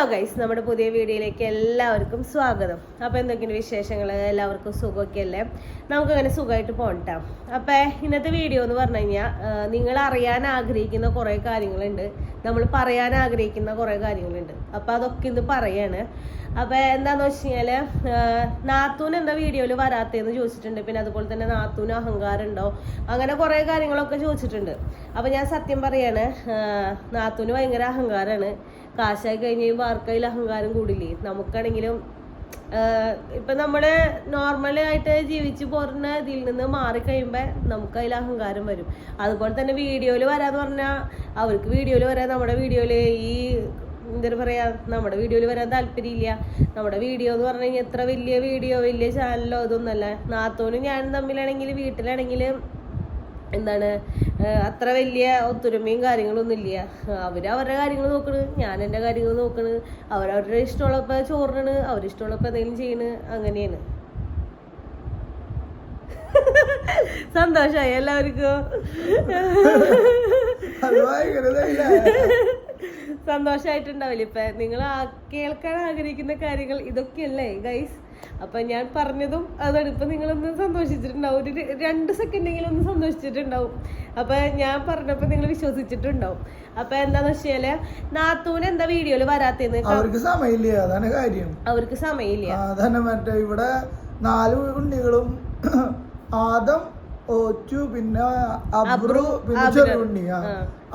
Hello guys നമ്മുടെ പുതിയ വീഡിയോയിലേക്ക് എല്ലാവർക്കും സ്വാഗതം. അപ്പോൾ എന്തൊക്കെയാണ് വിശേഷങ്ങൾ എല്ലാവർക്കും സുഖമൊക്കെ അല്ലേ നമുക്കങ്ങനെ സുഖമായിട്ട് പോകട്ടോ അപ്പോൾ ഇന്നത്തെ വീഡിയോ എന്ന് പറഞ്ഞു കഴിഞ്ഞാൽ നിങ്ങൾ അറിയാൻ ആഗ്രഹിക്കുന്ന കുറേ കാര്യങ്ങളുണ്ട്. നമ്മൾ പറയാൻ ആഗ്രഹിക്കുന്ന കുറേ കാര്യങ്ങളുണ്ട്. അപ്പോൾ അതൊക്കെ ഇന്ന് പറയാണ്. അപ്പോൾ എന്താണെന്ന് വെച്ച് കഴിഞ്ഞാൽ നാത്തൂൻ എന്താ വീഡിയോയിൽ വരാത്തതെന്ന് ചോദിച്ചിട്ടുണ്ട്. പിന്നെ അതുപോലെ തന്നെ നാത്തൂന് അഹങ്കാരം ഉണ്ടോ? അങ്ങനെ കുറേ കാര്യങ്ങളൊക്കെ ചോദിച്ചിട്ടുണ്ട്. അപ്പോൾ ഞാൻ സത്യം പറയാണ് നാത്തൂന് ഭയങ്കര അഹങ്കാരമാണ് കാശായി കഴിഞ്ഞ് വാർക്കയിൽ അഹങ്കാരം കൂടില്ലേ? നമുക്കാണെങ്കിലും ഇപ്പൊ നമ്മൾ നോർമലായിട്ട് ജീവിച്ചു പോരുന്ന ഇതിൽ നിന്ന് മാറിക്കഴിയുമ്പോ നമുക്ക് അതിൽ അഹങ്കാരം വരും. അതുപോലെ തന്നെ വീഡിയോയിൽ വരാന്ന് പറഞ്ഞാൽ അവർക്ക് വീഡിയോയിൽ വരാൻ നമ്മുടെ വീഡിയോയിൽ ഈ എന്താ പറയാ നമ്മുടെ വീഡിയോയിൽ വരാൻ താല്പര്യമില്ല. നമ്മുടെ വീഡിയോ എന്ന് പറഞ്ഞു കഴിഞ്ഞാൽ എത്ര വലിയ വീഡിയോ വലിയ ചാനലോ ഇതൊന്നുമല്ല. നാത്തോനും ഞാനും തമ്മിലാണെങ്കിൽ വീട്ടിലാണെങ്കിൽ എന്താണ് അത്ര വലിയ ഒത്തൊരുമയും കാര്യങ്ങളൊന്നും ഇല്ല അവർ അവരുടെ കാര്യങ്ങൾ നോക്കണ് ഞാൻ എന്റെ കാര്യങ്ങൾ നോക്കണ്. അവരവരുടെ ഇഷ്ടമുള്ളപ്പോ ചോറിനാണ് അവരിഷ്ടമുള്ളപ്പോ എന്തെങ്കിലും ചെയ്യണ് അങ്ങനെയാണ്. സന്തോഷായി എല്ലാവർക്കും. അത് ഇപ്പം നിങ്ങൾ കേൾക്കാൻ ആഗ്രഹിക്കുന്ന കാര്യങ്ങൾ ഇതൊക്കെയല്ലേ ഗൈസ് അപ്പൊ ഞാൻ പറഞ്ഞതും അതാണ്. ഇപ്പം നിങ്ങളൊന്ന് സന്തോഷിച്ചിട്ടുണ്ടാവും. ഒരു രണ്ട് സെക്കൻഡെങ്കിലും ഒന്ന് സന്തോഷിച്ചിട്ടുണ്ടാവും. അപ്പൊ ഞാൻ പറഞ്ഞപ്പോൾ നിങ്ങൾ വിശ്വസിച്ചിട്ടുണ്ടാവും. അപ്പൊ എന്താന്ന് വെച്ചാൽ നാത്തൂന് എന്താ വീഡിയോയിൽ വരാത്തേന്ന് അവർക്ക് സമയമില്ല. അതാണ് കാര്യം. അവർക്ക് സമയമില്ല. അതാണ് മറ്റേ ഇവിടെ നാല് ഉണ്ണികളും ആദം ഓച്ചു പിന്നെ അബ്രു പിന്നെ ചെറുണ്ണി ആ.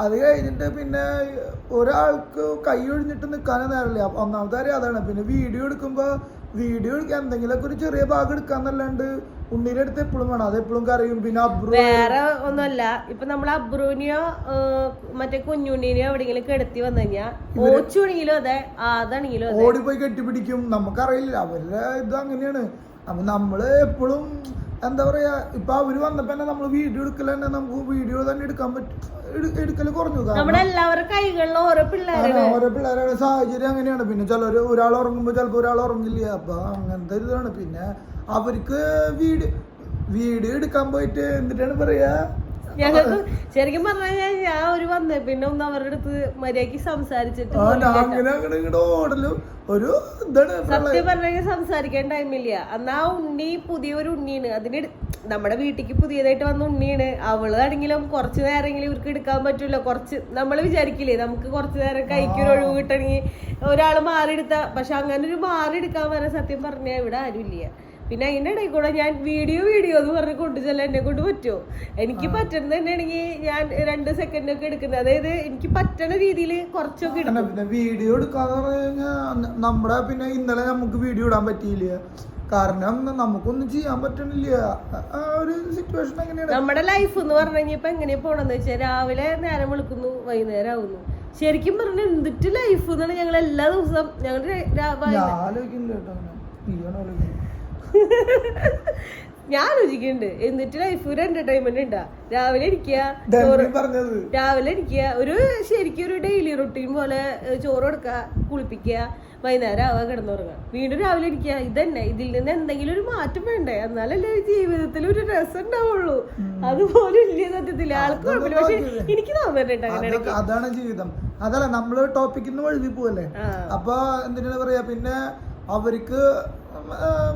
അത് കഴിഞ്ഞിട്ട് പിന്നെ ഒരാൾക്ക് കൈ ഒഴിഞ്ഞിട്ട് നിൽക്കാനേ നേരമില്ല. ഒന്നാമത്തെ കാര്യം അതാണ്. പിന്നെ വീഡിയോ എടുക്കുമ്പോൾ വീഡിയോ എടുക്കാൻ എന്തെങ്കിലുമൊക്കെ ഒരു ചെറിയ ഭാഗം എടുക്കാന്നല്ലാണ്ട് ഉണ്ണിയുടെ അടുത്ത് എപ്പോഴും വേണം. അത് എപ്പോഴും കറിയും പിന്നെ അബ്രു വേറെ ഒന്നുമല്ല. ഇപ്പൊ നമ്മൾ അബ്രുവിനെയോ മറ്റേ കുഞ്ഞുണ്ണിനെയോ എവിടെയെങ്കിലും കെടുത്തി വന്നു കഴിഞ്ഞാൽ ഓച്ചുണെങ്കിലും അതെ അതാണെങ്കിലും ഓടിപ്പോയി കെട്ടിപ്പിടിക്കും. നമുക്കറിയില്ല. അവരുടെ ഇത് അങ്ങനെയാണ്. അപ്പൊ നമ്മൾ എപ്പോഴും എന്താ പറയാ ഇപ്പൊ അവർ വന്നപ്പോ തന്നെ നമ്മൾ വീഡിയോ എടുക്കൽ തന്നെ നമുക്ക് വീഡിയോ തന്നെ എടുക്കാൻ പറ്റും എടു- എടുക്കൽ കുറഞ്ഞു. കാരണം ഓരോ പിള്ളേരുടെ സാഹചര്യം അങ്ങനെയാണ്. പിന്നെ ചിലര് ഒരാൾ ഉറങ്ങുമ്പോ ചിലപ്പോ ഒരാൾ ഉറങ്ങില്ല? അപ്പൊ അങ്ങനത്തെ ഇതാണ് പിന്നെ അവർക്ക് വീഡിയോ വീഡിയോ എടുക്കാൻ പോയിട്ട് എന്നിട്ടാണ് പറയാ ഞങ്ങൾക്ക് ശരിക്കും പറഞ്ഞു കഴിഞ്ഞാൽ ഞാൻ ഒരു വന്നേ പിന്നെ ഒന്ന് അവരുടെ അടുത്ത് മര്യാദയ്ക്ക് സംസാരിച്ചിട്ട് ഒരു സത്യം പറഞ്ഞാൽ സംസാരിക്കാൻ ടൈമില്ല അന്നാ ഉണ്ണി പുതിയൊരു ഉണ്ണിയാണ് അതിന് നമ്മുടെ വീട്ടിക്ക് പുതിയതായിട്ട് വന്ന ഉണ്ണിയാണ് അവൾ ആണെങ്കിലും കുറച്ച് നേരമെങ്കിലും ഇവർക്ക് എടുക്കാൻ പറ്റൂല. കുറച്ച് നമ്മൾ വിചാരിക്കില്ലേ നമുക്ക് കുറച്ച് നേരം കൈക്കൊരു ഒഴിവ് കിട്ടണമെങ്കിൽ ഒരാൾ മാറിയെടുത്ത പക്ഷെ അങ്ങനെ ഒരു മാറിയെടുക്കാൻ വരെ സത്യം പറഞ്ഞാൽ ഇവിടെ ആരുമില്ല. പിന്നെ അതിന്റെ ഇടയിൽ കൂടെ ഞാൻ വീഡിയോ വീഡിയോ എന്ന് പറഞ്ഞ് കൊണ്ടുചെല്ലാൻ എന്നെ കൊണ്ട് പറ്റുമോ? എനിക്ക് പറ്റുന്നത് തന്നെയാണെങ്കിൽ ഞാൻ രണ്ട് സെക്കൻഡ് ഒക്കെ എടുക്കുന്നത്. അതായത് എനിക്ക് പറ്റണ രീതിയിൽ കുറച്ചൊക്കെ പിന്നെ വീഡിയോ എടുക്കാന്ന് പറഞ്ഞു കഴിഞ്ഞാൽ നമ്മുടെ പിന്നെ ഇന്നലെ നമുക്ക് വീഡിയോ ഇടാൻ പറ്റിയില്ല? കാരണം നമുക്കൊന്നും ചെയ്യാൻ പറ്റണില്ല. ആ ഒരു സിറ്റുവേഷൻ എങ്ങനെയാണ്? നമ്മുടെ ലൈഫ് എന്ന് പറഞ്ഞു കഴിഞ്ഞാൽ ഇപ്പൊ എങ്ങനെയാ പോണെന്ന് വെച്ചാൽ രാവിലെ നേരം വിളിക്കുന്നു വൈകുന്നേരം ആവുന്നു. ശരിക്കും പറഞ്ഞ എന്തിട്ട് ലൈഫ് എന്നാണ് ഞങ്ങൾ എല്ലാ ദിവസവും ഞങ്ങൾ ഞാൻ ആലോചിക്കുന്നുണ്ട് എന്നിട്ട് ലൈഫ് ഒരു എന്റർടൈൻമെന്റ് ഉണ്ടാ രാവിലെ ഇരിക്കുക രാവിലെ ഇരിക്കുക ഒരു ശരിക്കും ഒരു ഡെയിലി റൊട്ടീൻ പോലെ ചോറ് കൊടുക്കുക കുളിപ്പിക്കുക വൈകുന്നേരം ആവുക കിടന്നുറങ്ങുക വീണ്ടും രാവിലെ ഇരിക്കുക ഇതന്നെ ഇതിൽ നിന്ന് എന്തെങ്കിലും ഒരു മാറ്റം വേണ്ടേ? എന്നാലല്ലേ ജീവിതത്തിൽ ഒരു രസം ഉണ്ടാവുള്ളൂ. അതുപോലെ ഇല്ല സത്യത്തിൽ? ആൾക്ക് കുഴപ്പമില്ല. പക്ഷെ എനിക്ക് തോന്നുന്നുണ്ട് അങ്ങനെ അതാണ് ജീവിതം. അതല്ല നമ്മൾ ടോപ്പിക്കിൽ നിന്ന് പോവല്ലേ. അപ്പൊ എന്തിനാ പറയാ? പിന്നെ അവർക്ക്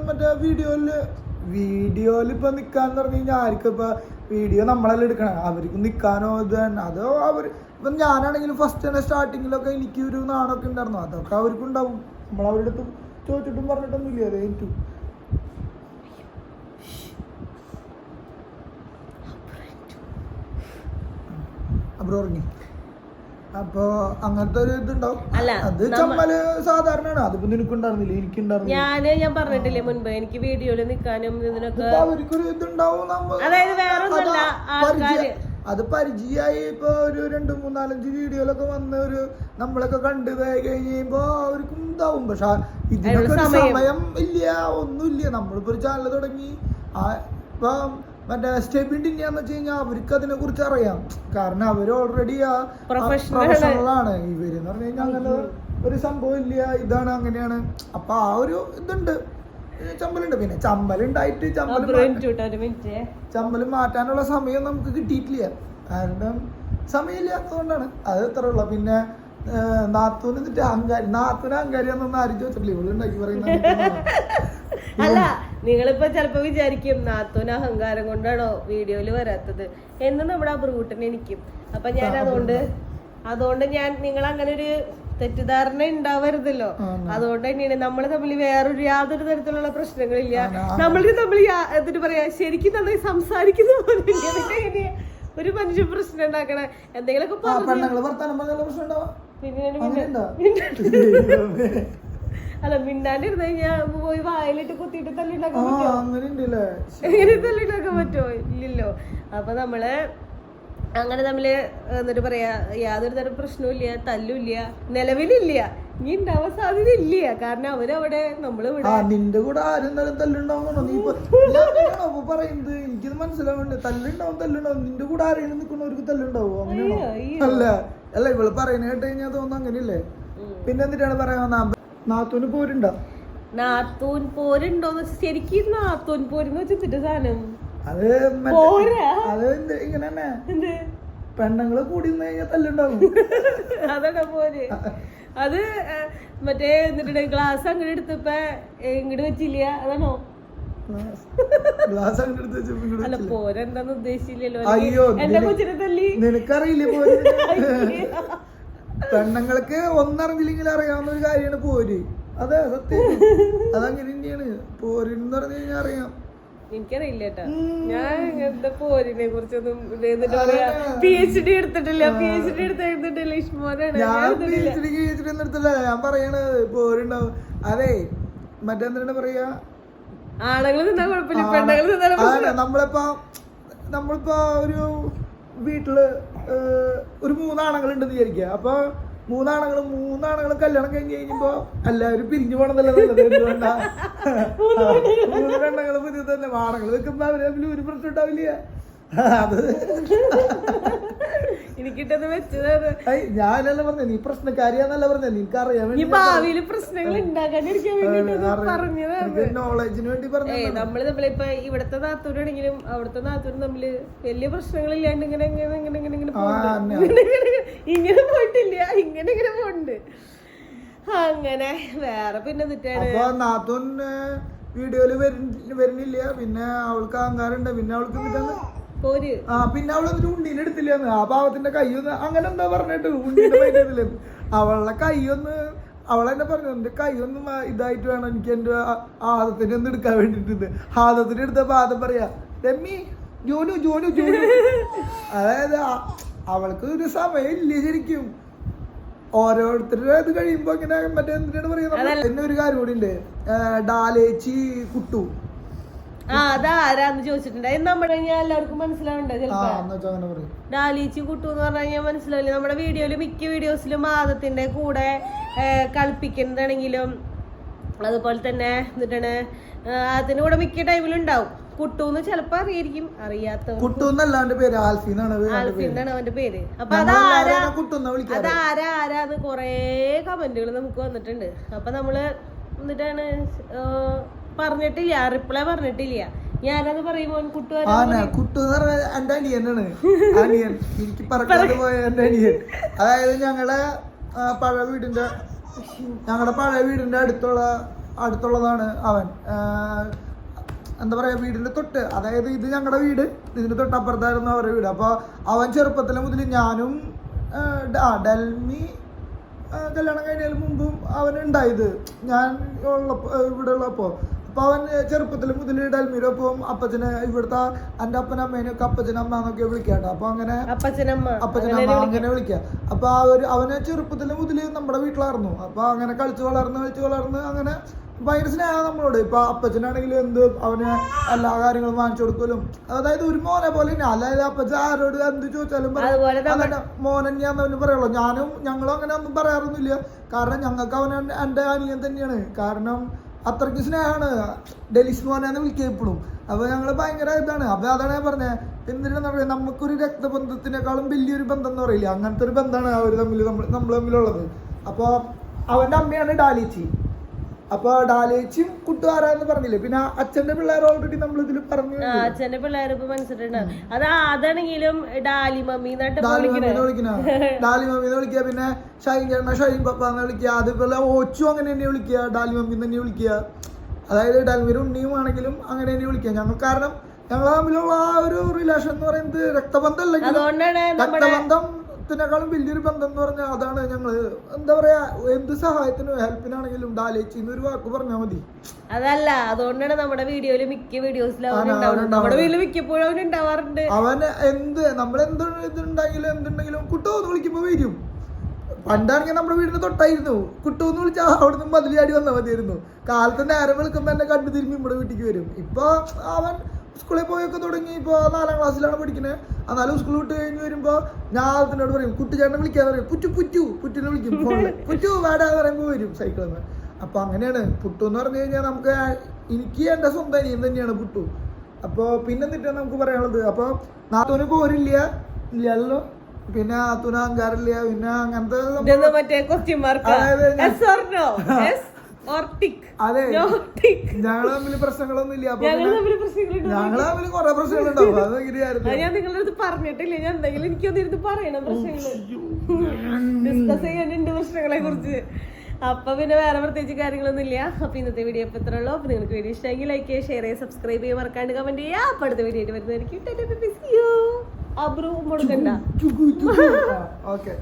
മറ്റേ വീഡിയോയിൽ വീഡിയോയിൽ ഇപ്പൊ നിക്കാന്ന് പറഞ്ഞു കഴിഞ്ഞാൽ ആർക്കും ഇപ്പൊ വീഡിയോ നമ്മളെല്ലാം എടുക്കണം? അവർക്ക് നിക്കാനോ ഇത് തന്നെ. അതോ അവർ ഇപ്പൊ ഞാനാണെങ്കിലും ഫസ്റ്റ് തന്നെ സ്റ്റാർട്ടിങ്ങിലൊക്കെ എനിക്ക് ഒരു നാണൊക്കെ ഉണ്ടായിരുന്നു. അതൊക്കെ അവർക്കും ഉണ്ടാവും നമ്മൾ അവരുടെ അടുത്ത് ചോദിച്ചിട്ടും പറഞ്ഞിട്ടൊന്നും ഇല്ല അതേ എനിക്ക് അപ്പുറം ഉറങ്ങി അപ്പൊ അങ്ങനത്തെ ഒരു ഇതുണ്ടാവും. അത് ചമ്മൽ സാധാരണയാണ്. അതിപ്പോ നിനക്കുണ്ടായിരുന്നില്ല? എനിക്കുണ്ടായിരുന്നില്ല? ഞാൻ ഞാൻ പറഞ്ഞിട്ടില്ലേ മുൻപ് എനിക്ക് വീഡിയോയിൽ നിക്കാനും ഇതിനൊക്കെ അവർക്കൊരു ഇതുണ്ടാവും അതായത് വേറെ ഒന്നുമല്ല അത് ആൾക്കാര് അത് പരിചയമായി ഇപ്പൊ ഒരു രണ്ട് മൂന്നാലഞ്ച് വീഡിയോയിലൊക്കെ വന്ന് ഒരു നമ്മളൊക്കെ കണ്ടു കഴിയുമ്പോ അവർക്കും ഇതാവും. പക്ഷെ ഇതിനൊക്കെ. സമയം. ഇല്ല ഒന്നുമില്ല. നമ്മളിപ്പോ ഒരു ചാനൽ തുടങ്ങി. ആ ഇപ്പൊ മറ്റേ സ്റ്റെബിന്റെ ഇന്ത്യ എന്ന് വെച്ച് കഴിഞ്ഞാൽ അവർക്ക് അതിനെ കുറിച്ച് അറിയാം. കാരണം അവർ ഓൾറെഡി ആ പ്രൊഫഷണലാണ് ഇവരെന്ന് പറഞ്ഞു കഴിഞ്ഞാൽ അങ്ങനെ ഒരു സംഭവം ഇല്ല. ഇതാണ് അങ്ങനെയാണ്. അപ്പൊ ആ ഒരു ഇതുണ്ട്. ചമ്മലുണ്ട്. പിന്നെ ചമ്മലുണ്ടായിട്ട് ചമ്മൽ മാറ്റാനുള്ള സമയം നമുക്ക് കിട്ടിയിട്ടില്ല. കാരണം സമയമില്ലാത്തതുകൊണ്ടാണ്. അത് എത്ര ഉള്ളു. പിന്നെ നാത്തൂന് എന്നിട്ട് അങ്കാരി നാത്തൂന് അഹങ്കാരിയാന്നൊന്നും ആരും ചോദിച്ചിട്ടില്ല. ഇവിടെ ഉണ്ടാക്കി പറയുന്നത് അല്ല നിങ്ങളിപ്പോ ചിലപ്പോ വിചാരിക്കും നാത്തോൻ അഹങ്കാരം കൊണ്ടാണോ വീഡിയോയിൽ വരാത്തത്. എന്ന് നമ്മുടെ അബ്രൂട്ടൻ എനിക്കും. അപ്പൊ ഞാൻ അതുകൊണ്ട് അതുകൊണ്ട് ഞാൻ നിങ്ങൾ അങ്ങനെ ഒരു തെറ്റിദ്ധാരണ ഉണ്ടാവരുതല്ലോ അതുകൊണ്ട് തന്നെയാണ് നമ്മൾ തമ്മിൽ വേറൊരു യാതൊരു തരത്തിലുള്ള പ്രശ്നങ്ങളില്ല. ആ, ആ. നമ്മൾ തമ്മിൽ എന്നിട്ട് പറയാ ശരിക്കും നന്നായി സംസാരിക്കുന്ന പോലും. ഒരു മനുഷ്യ പ്രശ്നം ഉണ്ടാക്കണ എന്തെങ്കിലുമൊക്കെ പിന്നെ അല്ല മിണ്ടാണ്ടിരുന്ന് കഴിഞ്ഞാ പോയി വായിലിട്ട് കുത്തിയിട്ട് തല്ലിണ്ടാക്കാൻ പറ്റുമോ അങ്ങനെ തല്ലിണ്ടാക്കാൻ പറ്റുമോ ഇല്ലല്ലോ. അപ്പൊ നമ്മൾ അങ്ങനെ തമ്മിൽ എന്നിട്ട് പറയാ യാതൊരു തരം പ്രശ്നവും തല്ലുമില്ല നിലവിലില്ല. നീ ഉണ്ടാവാൻ സാധ്യത ഇല്ല കാരണം അവരവിടെ നമ്മളിവിടെ. ആ നിന്റെ കൂടെ ആരും തരം തല്ലുണ്ടാവുന്നോ നീ പറയുന്നത് എനിക്കിത് മനസ്സിലാവുന്നുണ്ട്. തല്ലുണ്ടാവും തല്ലുണ്ടാവും. നിന്റെ കൂടെ ആരെങ്കിലും നിൽക്കുന്നവർക്ക് തല്ലുണ്ടാവോ? അങ്ങനെയാണോ? അയ്യോ. അല്ല? അല്ല ഇവൾ പറയുന്ന കേട്ട് കഴിഞ്ഞാൽ തോന്നുന്നു അങ്ങനെയല്ലേ? പിന്നെന്തിട്ടാണ് പിന്നെ എന്തിനാണ് പറയാൻ നാത്തൂന് പോരുണ്ടോ? നാത്തൂൻ പോരുണ്ടോന്ന് വെച്ചാൽ ശരിക്കും നാത്തൂൻ പോരെന്ന് വെച്ചിട്ട് സാധനം അത് അത് എന്ത് ഇങ്ങനെ തന്നെ? പെണ്ണുങ്ങൾ കൂടി കഴിഞ്ഞാൽ തല്ലുണ്ടാവും. അതാണ് പോര്. അത് മറ്റേ എന്നിട്ട് ഗ്ലാസ് അങ്ങനെ എടുത്തപ്പ ഇങ്ങോട്ട് വെച്ചില്ല? അതാണോ? ഗ്ലാസ്. അങ്ങോട്ട് എടുത്ത് അല്ല? പോരെന്താന്ന് ഉദ്ദേശിച്ചില്ലല്ലോ. അയ്യോ, എന്റെ കൊച്ചിനെ തല്ലി? നിനക്കറിയില്ലേ പോര്? പെണ്ണുങ്ങൾക്ക് ഒന്നറിഞ്ഞില്ലെങ്കിൽ അറിയാവുന്ന ഒരു കാര്യമാണ് പോര്. അതെ സത്യം. അതങ്ങനെ തന്നെയാണ്. പോരെന്ന് പറഞ്ഞു കഴിഞ്ഞാൽ അറിയാം. എനിക്കറിയില്ല ഞാൻ ഇങ്ങനത്തെ പോരിനെ കുറിച്ചൊന്നും പി എച്ച് ഡി എടുത്തിട്ടില്ല. പി എച്ച് ഡി ഞാൻ എടുത്തിട്ടില്ല. പറയണത് പോരുണ്ടാവും. അതെ മറ്റെന്താണ് പറയാ? ആണുങ്ങൾ നിന്നാ കുഴപ്പമില്ല. പെണ്ണുങ്ങൾ നിന്നാ നമ്മളിപ്പോ നമ്മളിപ്പോ ഒരു വീട്ടിൽ ഒരു മൂന്നാണകൾ ഉണ്ടെന്ന് വിചാരിക്കുക. അപ്പൊ മൂന്നാണുങ്ങളും മൂന്നാണുങ്ങളും കല്യാണം കഴിഞ്ഞ് കഴിഞ്ഞപ്പോ എല്ലാവരും പിരിഞ്ഞു പോണെന്നല്ലേ നല്ലത്. എന്തുകൊണ്ടാ? മൂന്ന് പെണ്ണുങ്ങൾ പുതിയ തന്നെ ആണുങ്ങൾ വെക്കുമ്പോ അവരെ തമ്മിൽ ഒരു പ്രശ്നം ഉണ്ടാവില്ല. അത് എനിക്കിട്ടത് വെച്ചത് ഐ, ഞാനല്ല പറഞ്ഞ നീ പ്രശ്നക്കാരിയാന്നല്ല പറഞ്ഞ നിനക്ക് അറിയാൻ ഈ ഭാവിയിൽ പ്രശ്നങ്ങൾ ഉണ്ടാക്കാണ്ടിരിക്കാൻ വേണ്ടിട്ട് പറഞ്ഞതാണ്. നോളജിന് വേണ്ടി പറഞ്ഞ നമ്മൾ തമ്മിലിപ്പൊ ഇവിടത്തെ നാത്തൂരാണെങ്കിലും അവിടത്തെ നാത്തൂരും തമ്മിൽ വലിയ പ്രശ്നങ്ങളില്ലാണ്ട് ഇങ്ങനെ ഇങ്ങനെ ഇങ്ങനെ ഇങ്ങനെ ഇങ്ങനെ. ഇങ്ങനെ പോയിട്ടില്ല. ഇങ്ങനെ ഇങ്ങനെ പോണ്ട്. അങ്ങനെ വേറെ പിന്നെ അപ്പൊ നാത്തൂൻ വീഡിയോയിൽ വരുന്നില്ല. പിന്നെ അവൾക്ക് അഹങ്കാരമുണ്ട്. പിന്നെ അവൾക്ക് ആ പിന്നെ അവൾ എന്നിട്ട് ഉണ്ണീനെ എടുത്തില്ലെന്ന് ആ പാവത്തിന്റെ കൈയൊന്ന് അങ്ങനെ എന്താ പറഞ്ഞിട്ട് ഉണ്ടീനെ പറ്റില്ല അവളുടെ കൈയൊന്ന് അവളെന്നെ പറഞ്ഞു എന്റെ കൈയൊന്നും ഇതായിട്ട് വേണം എനിക്ക് എന്റെ ആദത്തിന് ഒന്ന് എടുക്കാൻ വേണ്ടിട്ട് ആദത്തിന് എടുത്തപ്പോ ആദം പറയാ രമ്മി ജോനു ജോനു ജോനു. അതായത് അവൾക്ക് ഒരു സമയം ഇല്ല ശരിക്കും. ഓരോരുത്തരുടെ ഇത് കഴിയുമ്പോ ഇങ്ങനെ മറ്റേ എന്തിനാണ് പറയുന്നത് പിന്നെ ഒരു കാര്യം കൂടി ഉണ്ട്. ഡാലേച്ചി കുട്ടു. ആ അതാരാന്ന് ചോദിച്ചിട്ടുണ്ട്. അത് നമ്മുടെ കഴിഞ്ഞാൽ എല്ലാവർക്കും മനസ്സിലാവണ്ടേ ചിലപ്പോ? ഡാലീച്ചി കുട്ടു എന്ന് പറഞ്ഞു കഴിഞ്ഞാൽ മനസ്സിലാവില്ല? നമ്മുടെ വീഡിയോയിൽ മിക്ക വീഡിയോസിലും ആദത്തിന്റെ കൂടെ കളിപ്പിക്കുന്നതാണെങ്കിലും അതുപോലെ തന്നെ എന്നിട്ടാണ് അതിന്റെ കൂടെ മിക്ക ടൈമിലും ഉണ്ടാവും. കുട്ടു എന്ന് ചിലപ്പോ അറിയായിരിക്കും. അറിയാത്ത കുട്ടു എന്നല്ലാണ്ട് പേര് ആൽഫി എന്നാണ് അവന്റെ പേര്. ആൽഫിന്നാണ് അവന്റെ പേര്. അപ്പൊ അതാരാ അതാരാ ആരാന്ന് കൊറേ കമന്റുകൾ നമുക്ക് വന്നിട്ടുണ്ട്. അപ്പൊ നമ്മൾ എന്നിട്ടാണ് പറഞ്ഞിട്ടില്ല റിപ്ലൈ പറഞ്ഞിട്ടില്ല. ഞാനത് പറയുമ്പോൾ കുട്ടു ആരാ ആന കുട്ടു എന്ന് പറഞ്ഞ എന്റെ അനിയനാണ്. അനിയൻ എനിക്ക് പറക്കാതെ പോയ എന്റെ അനിയൻ. അതായത് ഞങ്ങളെ പഴയ വീടിന്റെ ഞങ്ങളുടെ പഴയ വീടിന്റെ അടുത്തുള്ള അടുത്തുള്ളതാണ് അവൻ. എന്താ പറയാ വീടിന്റെ തൊട്ട്. അതായത് ഇത് ഞങ്ങളുടെ വീട്. ഇതിന്റെ തൊട്ടപ്പുറത്തായിരുന്നു അവരുടെ വീട്. അപ്പൊ അവൻ ചെറുപ്പത്തിലെ മുതൽ ഞാനും ആ, ഡൽമി കല്യാണം കഴിഞ്ഞതിന് മുമ്പും അവൻ ഉണ്ടായത് ഞാൻ ഉള്ളപ്പോ ഇവിടെ ഉള്ളപ്പോ അപ്പൊ അവൻ ചെറുപ്പത്തിൽ മുതൽ അപ്പം അപ്പച്ചനെ ഇവിടുത്തെ എന്റെ അപ്പനും അമ്മേനൊക്കെ അപ്പച്ചനും അമ്മ എന്നൊക്കെ വിളിക്കാട്ടോ അപ്പൊ അങ്ങനെ അപ്പച്ചനമ്മ. അപ്പച്ചനമ്മ അങ്ങനെ വിളിക്ക. അപ്പൊ ആ ഒരു അവനെ ചെറുപ്പത്തിൽ മുതൽ നമ്മുടെ വീട്ടിലായിരുന്നു. അപ്പൊ അങ്ങനെ കളിച്ചു വളർന്ന് കളിച്ചു വളർന്ന് അങ്ങനെ ഭയങ്കര സ്നേഹം നമ്മളോട്. ഇപ്പൊ അപ്പച്ചനാണെങ്കിലും എന്ത് അവന് എല്ലാ കാര്യങ്ങളും വാങ്ങിച്ചു കൊടുക്കലും. അതായത് ഒരു മോനെ പോലെ തന്നെ. അതായത് അപ്പച്ച ആരോട് എന്ത് ചോദിച്ചാലും അങ്ങനെ മോനൻ ഞാൻ അവന് പറയുള്ളൂ. ഞാനും ഞങ്ങളും അങ്ങനെ ഒന്നും പറയാറൊന്നുമില്ല. കാരണം ഞങ്ങൾക്ക് അവൻ എന്റെ എന്റെ അനിയൻ തന്നെയാണ്. കാരണം അത്രയ്ക്ക് സ്നേഹമാണ്. ഡെലിസ് മോനെന്ന് വിളിക്കുക എപ്പോഴും അപ്പൊ ഞങ്ങൾ ഭയങ്കര ഇതാണ്. അപ്പൊ അതാണ് ഞാൻ പറഞ്ഞത് എന്തിനാണെന്ന് പറയുക? നമുക്കൊരു രക്തബന്ധത്തിനേക്കാളും വലിയൊരു ബന്ധം എന്ന് പറയില്ല? അങ്ങനത്തെ ഒരു ബന്ധമാണ് അവർ തമ്മിൽ നമ്മൾ നമ്മൾ തമ്മിലുള്ളത്. അപ്പോൾ അവന്റെ അമ്മയാണ് ഡാലിച്ചി. അപ്പൊ ഡാലേച്ചിയും കൂട്ടുകാരെന്ന് പറഞ്ഞില്ലേ? പിന്നെ അച്ഛന്റെ പിള്ളേർ ഓൾറെഡി നമ്മൾ ഇതിൽ പറഞ്ഞു അച്ഛന്റെ പിള്ളേർ ഇപ്പൊ മനസ്സിലുണ്ട് അത് അതാണെങ്കിലും ഡാലി മമ്മി ഡാലി വിളിക്കണേ വിളിക്കണ? ഡാലി മമ്മീനെ വിളിക്കുക പിന്നെ ഷൈൻ ചേട്ടനെ ഷൈൻ പപ്പാന്ന് വിളിക്കുക. അതുപോലെ ഓച്ചു അങ്ങനെ തന്നെ വിളിക്കുക ഡാലി മമ്മി തന്നെ വിളിക്കുക. അതായത് ഡൽവീർ ഉണ്ണിയും ആണെങ്കിലും അങ്ങനെ തന്നെ വിളിക്കുക. ഞങ്ങൾ കാരണം ഞങ്ങൾ തമ്മിലുള്ള ആ ഒരു റിലേഷൻ എന്ന് പറയുന്നത് രക്തബന്ധം അല്ലെങ്കിൽ അതുകൊണ്ടാണ് രക്തബന്ധത്തിനേക്കാളും വലിയൊരു ബന്ധം എന്ന് പറഞ്ഞാൽ അതാണ് ഞങ്ങൾ എന്താ പറയാ എന്ത് സഹായത്തിനും ഹെൽപ്പിനാണെങ്കിലും ഡാലേച്ചിന്ന് ഒരു വാക്ക് പറഞ്ഞാൽ മതി. അതല്ല അതുകൊണ്ടാണ് നമ്മുടെ വീഡിയോയിൽ മിക്ക വീഡിയോസിലും അവൻ. നമ്മുടെ മിക്കപ്പോഴും ഉണ്ടാവാറുണ്ട്. അവൻ എന്ത് നമ്മൾ എന്ത് ഇതുണ്ടെങ്കിലും എന്തുണ്ടെങ്കിലും കുട്ടോ എന്ന് വിളിക്കുമ്പോ വരും. പണ്ടാണെങ്കിൽ നമ്മുടെ വീടിന്റെ തൊട്ടായിരുന്നു. കുട്ടോന്ന് വിളിച്ചാൽ അവിടുന്ന് മതിലിയാടി വന്നാൽ മതിയായിരുന്നു. കാലത്ത് നേരം വിളിക്കുമ്പോ എന്നെ കണ്ടു തിരുമ്പി നമ്മുടെ വീട്ടിലേക്ക് വരും. ഇപ്പൊ അവൻ സ്കൂളിൽ പോയൊക്കെ തുടങ്ങി ഇപ്പൊ നാലാം ക്ലാസ്സിലാണ് പഠിക്കുന്നത് എന്നാലും സ്കൂൾ വിട്ട് കഴിഞ്ഞ് വരുമ്പോൾ ഞാൻ അതിനോട് പറയും കുട്ടിച്ചേട്ടനെ വിളിക്കാൻ പറയും. പുറ്റു പുറ്റു പുറ്റിനെ വിളിക്കും ഫോണിൽ പുറ്റു വേടാന്ന് പറയുമ്പോ വരും സൈക്കിളിൽ നിന്ന് അപ്പൊ അങ്ങനെയാണ്. പുട്ടു എന്ന് പറഞ്ഞു കഴിഞ്ഞാൽ നമുക്ക് എനിക്ക് എന്റെ സ്വന്തം അനിയൻ തന്നെയാണ് പുട്ടു. അപ്പോൾ പിന്നെ എന്നിട്ട് നമുക്ക് പറയാനുള്ളത്? അപ്പോൾ നാത്തൂന് പോരില്ല ഇല്ലല്ലോ. പിന്നെ നാത്തൂന് അഹങ്കാരില്ല പിന്നെ അങ്ങനത്തെ അതായത് ഞാൻ- അതെ. തമ്മിൽ പ്രശ്നങ്ങളൊന്നും ഇല്ല. ഞങ്ങൾ തമ്മിൽ കുറെ പ്രശ്നങ്ങളുണ്ടാവും. അത് എങ്ങനെയായിരുന്നു നിങ്ങളുടെ അടുത്ത് പറഞ്ഞിട്ടില്ല. ഞാൻ എന്തെങ്കിലും എനിക്കൊന്നും ഇരുന്ന് പറയണം പ്രശ്നങ്ങൾ. ഡിസ്കസ് ചെയ്യാനുണ്ട് പ്രശ്നങ്ങളെ കുറിച്ച്. അപ്പൊ പിന്നെ വേറെ പ്രത്യേകിച്ച് കാര്യങ്ങളൊന്നും ഇല്ല. അപ്പൊ ഇന്നത്തെ വീഡിയോ ഇപ്പൊ ഇത്ര ഉള്ളൂ. അപ്പൊ നിങ്ങൾക്ക് വീഡിയോ ഇഷ്ടമെങ്കിൽ ലൈക്ക് ചെയ്യുക ഷെയർ ചെയ്യുക സബ്സ്ക്രൈബ് ചെയ്യുക മറക്കാണ്ട് കമന്റ് ചെയ്യുക. അപ്പൊ അടുത്ത വീഡിയോ ആയിട്ട് വരുന്നതായിരിക്കും. അബ്രു മുടക്കണ്ട ഓക്കെ.